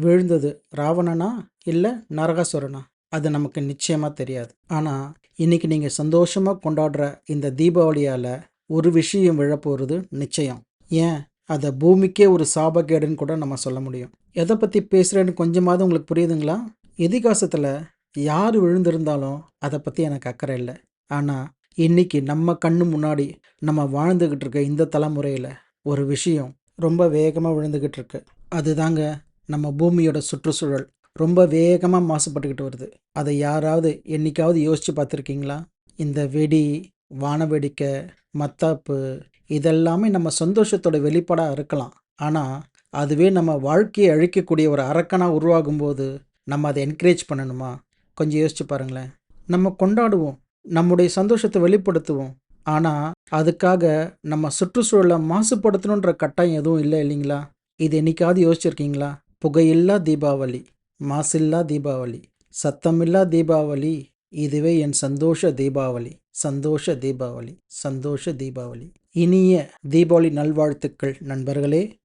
விழுந்தது ராவணனா இல்லை நரகாசுரனா? அது நமக்கு நிச்சயமாக தெரியாது. ஆனால் இன்னைக்கு நீங்கள் சந்தோஷமாக கொண்டாடுற இந்த தீபாவளியால் ஒரு விஷயம் விழப்போகிறது நிச்சயம். ஏன்? அதை பூமிக்கே ஒரு சாபக்கேடுன்னு கூட நம்ம சொல்ல முடியும். எதை பற்றி பேசுகிறேன்னு கொஞ்சமாவது உங்களுக்கு புரியுதுங்களா? இதிகாசத்தில் யார் விழுந்திருந்தாலும் அதை பற்றி எனக்கு அக்கறை இல்லை. ஆனால் இன்னைக்கு நம்ம கண்ணு முன்னாடி நம்ம வாழ்ந்துக்கிட்டு இருக்க இந்த தலைமுறையில் ஒரு விஷயம் ரொம்ப வேகமாக விழுந்துக்கிட்டு இருக்கு. அதுதாங்க நம்ம பூமியோட சுற்றுச்சூழல் ரொம்ப வேகமாக மாசுபட்டுக்கிட்டு வருது. அதை யாராவது என்னைக்காவது யோசித்து பார்த்துருக்கீங்களா? இந்த வெடி வான வேடிக்கை மத்தாப்பு இதெல்லாமே நம்ம சந்தோஷத்தோட வெளிப்பாடாக இருக்கலாம். ஆனால் அதுவே நம்ம வாழ்க்கையை அழிக்கக்கூடிய ஒரு அரக்கனாக உருவாகும்போது நம்ம அதை என்கரேஜ் பண்ணணுமா? கொஞ்சம் யோசிச்சு பாருங்களேன். நம்ம கொண்டாடுவோம் நம்முடைய சந்தோஷத்தை வெளிப்படுத்துவோம். ஆனால் அதுக்காக நம்ம சுற்றுச்சூழலை மாசுபடுத்தணுன்ற கட்டாயம் எதுவும் இல்லை இல்லைங்களா? இது என்றைக்காவது யோசிச்சிருக்கீங்களா? புகையில்லா தீபாவளி மாசில்லா தீபாவளி சத்தமில்லா தீபாவளி இதுவே என் சந்தோஷ தீபாவளி சந்தோஷ தீபாவளி சந்தோஷ தீபாவளி. இனிய தீபாவளி நல்வாழ்த்துக்கள் நண்பர்களே.